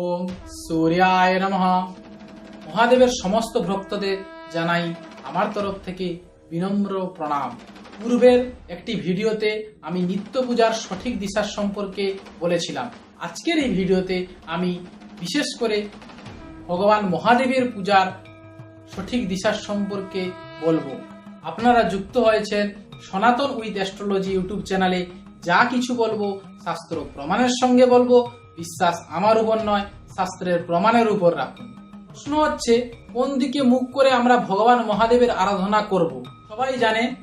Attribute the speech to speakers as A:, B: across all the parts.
A: ওম সূর্যায় নমঃ। মহাদেবের সমস্ত ভক্তদের জানাই আমার তরফ থেকে বিনম্র প্রণাম। পূর্বের একটি ভিডিওতে আমি নিত্য পূজার সঠিক দিশার সম্পর্কে বলেছিলাম। আজকের এই ভিডিওতে আমি বিশেষ করে ভগবান মহাদেবের পূজার সঠিক দিশার সম্পর্কে বলব। আপনারা যুক্ত হয়েছেন সনাতন উইথ অ্যাস্ট্রোলজি ইউটিউব চ্যানেলে। যা কিছু বলব, শাস্ত্র প্রমাণের সঙ্গে বলব বিশ্বাস আমার উপর নয়, শাস্ত্রের প্রমাণের উপর রাখুন। প্রশ্ন হচ্ছে, কোন দিকে মুখ করে আমরা ভগবান মহাদেবের আরাধনা করব? সবাই জানে,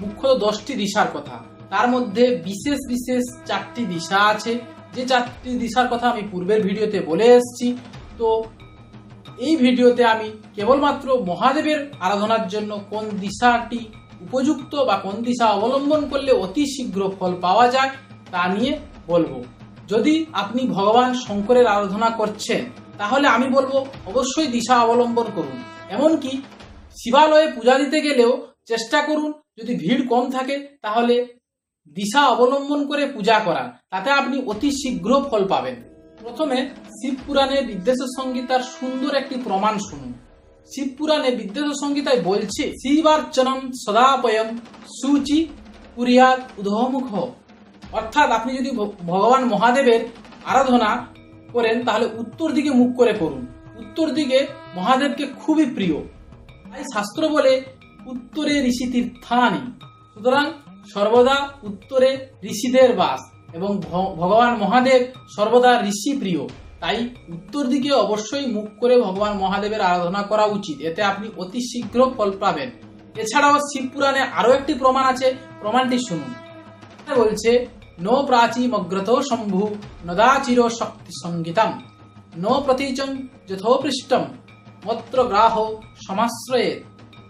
A: মুখ্যত দশটি দিশার কথা। তার মধ্যে বিশেষ বিশেষ চারটি দিশা আছে। যে চারটি দিশার কথা আমি পূর্বের ভিডিওতে বলে এসেছি। তো এই ভিডিওতে আমি কেবলমাত্র মহাদেবের আরাধনার জন্য কোন দিশাটি উপযুক্ত বা কোন দিশা অবলম্বন করলে অতি শীঘ্র ফল পাওয়া যায়, তা নিয়ে বলব। যদি আপনি ভগবান শঙ্করের আরাধনা করছেন, তাহলে আমি বলব অবশ্যই দিশা অবলম্বন করুন। এমনকি শিবালয়ে পূজা দিতে গেলেও চেষ্টা করুন, যদি ভিড় কম থাকে, তাহলে দিশা অবলম্বন করে পূজা করা তাতে আপনি অতি শীঘ্র ফল পাবেন। প্রথমে শিব পুরাণে বিদ্বেষ সংগীতার সুন্দর একটি প্রমাণ শুনুন। শিব পুরাণে বিদ্বেষ সংগীতায় বলছে, শিবার্চনম সদাপয়ম সুচি পুরিয়াত উধমুখ অর্থাৎ আপনি যদি ভগবান মহাদেবের আরাধনা করেন, তাহলে উত্তর দিকে মুখ করে করুন উত্তর দিকে মহাদেবকে খুবই প্রিয়। তাই শাস্ত্র বলে, উত্তরে ঋষি তীর্থানি সুতরাং সর্বদা উত্তরে ঋষিদের বাস এবং ভগবান মহাদেব সর্বদা ঋষি প্রিয়। তাই উত্তর দিকে অবশ্যই মুখ করে ভগবান মহাদেবের আরাধনা করা উচিত। এতে আপনি অতি শীঘ্র ফল পাবেন। এছাড়াও শিব পুরাণে আরও একটি প্রমাণ আছে। প্রমাণটি শুনুন। বলছে, নো প্রাচীম অগ্রত শম্ভু নদাচির শক্তি সঙ্গীতম। নো প্রতীচম যথোপৃষ্টম মত্র গ্রাহ সমাশ্রয়ে।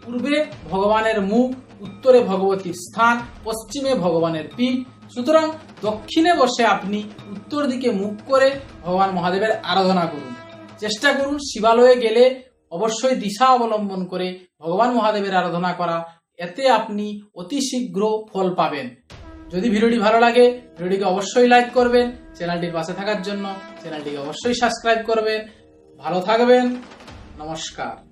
A: পূর্বে ভগবানের মুখ উত্তরে ভগবতীর স্থান, পশ্চিমে ভগবানের পিঠ। সুতরাং দক্ষিণে বসে আপনি উত্তর দিকে মুখ করে ভগবান মহাদেবের আরাধনা করুন। চেষ্টা করুন শিবালয়ে গেলে অবশ্যই দিশা অবলম্বন করে ভগবান মহাদেবের আরাধনা করা। এতে আপনি অতি শীঘ্র ফল পাবেন। যদি ভিডিওটি ভালো লাগে, ভিডিওটিকে অবশ্যই লাইক করবেন, চ্যানেলটির পাশে থাকার জন্য চ্যানেলটিকে অবশ্যই সাবস্ক্রাইব করবেন। ভালো থাকবেন, নমস্কার।